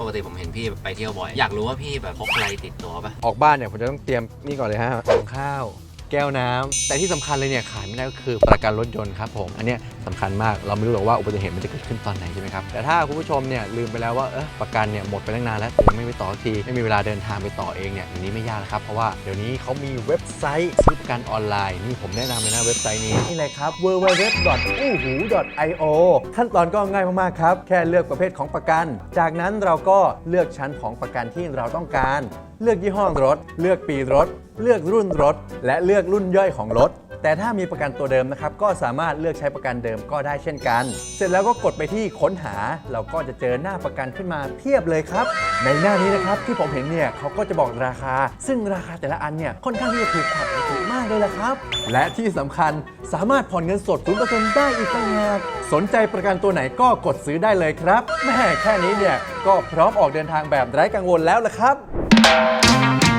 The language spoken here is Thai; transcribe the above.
ปกติผมเห็นพี่ไปเที่ยวบ่อย อยากรู้ว่าพี่แบบพกอะไรติดตัวปะออกบ้านเนี่ยผมจะต้องเตรียมนี่ก่อนเลยฮะของข้าว แก้วน้ำแต่ที่สำคัญเลยเนี่ยขาดไม่ได้ก็คือประกันรถยนต์ครับผม อันเนี้ยสำคัญมากเราไม่รู้หรอกว่าอุบัติเหตุมันจะเกิดขึ้นตอนไหนใช่ไหมครับ แต่ถ้าคุณผู้ชมเนี่ยลืมไปแล้วว่าเออประกันเนี่ยหมดไปตั้งนานแล้วแต่ยังไม่ไปต่อสักทีไม่มีเวลาเดินทางไปต่อเองเนี่ยอย่างนี้ไม่ยากนะครับเพราะว่าเดี๋ยวนี้เขามีเว็บไซต์ซื้อประกันออนไลน์ นี่ผมแนะนำเลยนะเว็บไซต์นี้ นี่เลยครับ www.uhu.io ขั้นตอนก็ง่ายมากๆครับ แค่เลือกประเภทของประกัน จากนั้นเราก็เลือกชั้นของประกันที่เราต้องการ เลือกยี่ห้อรถ เลือกปีรถ เลือกรุ่นรถ และเลือกรุ่นย่อยของรถ แต่ถ้ามีประกันตัวเดิมนะครับก็สามารถเลือกใช้ประกันเดิมก็ได้เช่นกัน เสร็จแล้วก็กดไปที่ค้นหา เราก็จะเจอหน้าประกันขึ้นมาเพียบเลยครับ ในหน้านี้นะครับที่ผมเห็นเนี่ยเขาก็จะบอกราคา ซึ่งราคาแต่ละอันเนี่ยค่อนข้างที่จะถูกขับถูกมากเลยละครับ และที่สำคัญสามารถผ่อนเงินสด0%ได้อีกต่างหากสนใจประกันตัวไหนก็กดซื้อได้เลยครับแม่แค่นี้เนี่ยก็พร้อมออกเดินทางแบบไร้กังวลแล้วละครับ